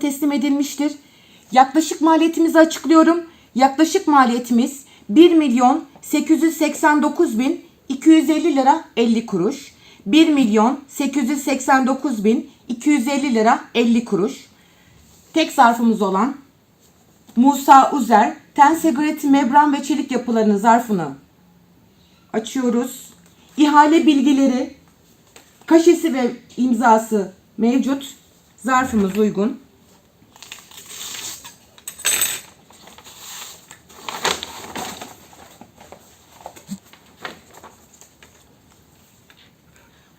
teslim edilmiştir. Yaklaşık maliyetimizi açıklıyorum. Yaklaşık maliyetimiz 1 milyon 889 bin 250 lira 50 kuruş. 1 milyon 889 bin 250 lira 50 kuruş. Tek zarfımız olan Musa Uzer tensegreti membran ve çelik yapılarının zarfını açıyoruz. İhale bilgileri, kaşesi ve imzası mevcut. Zarfımız uygun.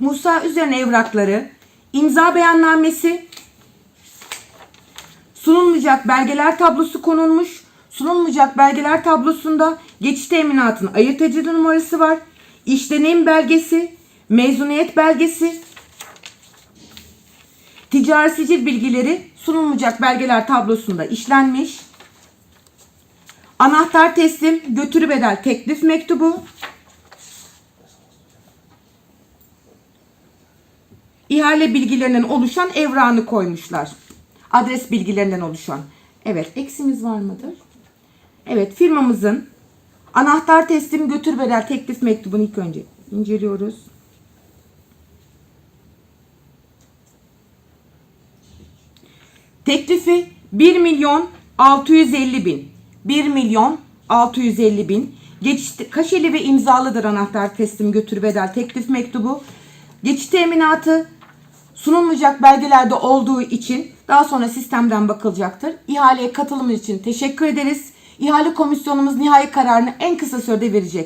Musa üzerine evrakları, imza beyannamesi, sunulmayacak belgeler tablosu konulmuş. Sunulmayacak belgeler tablosunda geçiş teminatının ayırt edici numarası var. İş deneyim belgesi, mezuniyet belgesi, ticari sicil bilgileri sunulmayacak belgeler tablosunda işlenmiş. Anahtar teslim, götürü bedel teklif mektubu, ihale bilgilerinden oluşan evrağını koymuşlar. Adres bilgilerinden oluşan. Evet, eksimiz var mıdır? Evet, firmamızın anahtar teslim götür bedel teklif mektubunu ilk önce inceliyoruz. Teklifi 1 milyon 650 bin. 1 milyon 650 bin. Geçiş, kaşeli ve imzalıdır anahtar teslim götür bedel teklif mektubu. Geçiş teminatı sunulmayacak belgelerde olduğu için daha sonra sistemden bakılacaktır. İhaleye katılımınız için teşekkür ederiz. İhale komisyonumuz nihai kararını en kısa sürede verecek.